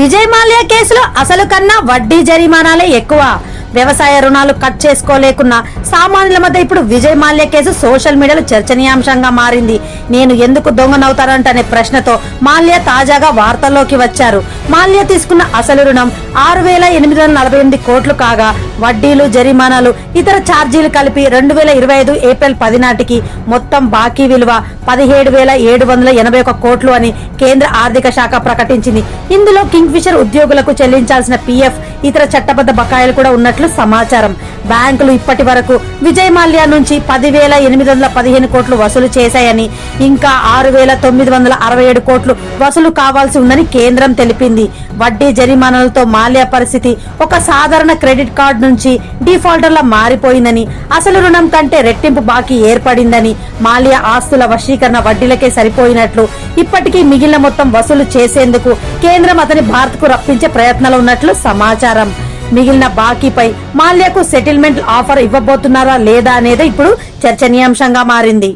విజయ్ మాల్యా కేసులో అసలు కన్నా వడ్డీ జరిమానాలే ఎక్కువ. వ్యవసాయ రుణాలు కట్ చేసుకోలేకున్నా సామాన్యుల మధ్య ఇప్పుడు విజయ్ మాల్యా కేసు సోషల్ మీడియాలో చర్చనీయాంశంగా మారింది. నేను ఎందుకు దొంగనవుతానంటనే ప్రశ్నతో మాల్యా తాజాగా వార్తల్లోకి వచ్చారు. మాల్యా తీసుకున్న అసలు రుణం ఆరు వేల ఎనిమిది వందల నలభై ఎనిమిది కోట్లు కాగా వడ్డీలు జరిమానాలు ఇతర ఛార్జీలు కలిపి రెండు వేల ఇరవై ఐదు ఏప్రిల్ పది నాటికి మొత్తం బాకీ విలువ పదిహేడు వేల ఏడు వందల ఎనభై ఒక కోట్లు అని కేంద్ర ఆర్థిక శాఖ ప్రకటించింది. ఇందులో కింగ్ ఫిషర్ ఉద్యోగులకు చెల్లించాల్సిన పీఎఫ్ ఇతర చట్టబద్ధ బకాయిలు కూడా ఉన్నట్లు సమాచారం. బ్యాంకులు ఇప్పటి వరకు విజయ్ మాల్యా నుంచి పదివేల ఎనిమిది వందల పదిహేను కోట్లు వసూలు చేశాయని ఇంకా ఆరు వేల తొమ్మిది వందల అరవై ఏడు కోట్లు వసూలు కావాల్సి ఉందని కేంద్రం తెలిపింది. వడ్డీ జరిమానాలతో మాల్యా పరిస్థితి ఒక సాధారణ క్రెడిట్ కార్డు నుంచి డిఫాల్టర్లా మారిపోయిందని అసలు రుణం కంటే రెట్టింపు బాకీ ఏర్పడిందని మాల్యా ఆస్తుల వశీకరణ వడ్డీలకే సరిపోయినట్లు ఇప్పటికీ మిగిలిన మొత్తం వసూలు చేసేందుకు కేంద్రం అతని భారత్కు రప్పించే ప్రయత్నాలు ఉన్నట్లు సమాచారం. మిగిలిన బాకీపై మాల్యాకు సెటిల్మెంట్ ఆఫర్ ఇవ్వబోతున్నారా లేదా అనేది ఇప్పుడు చర్చనీయాంశంగా మారింది.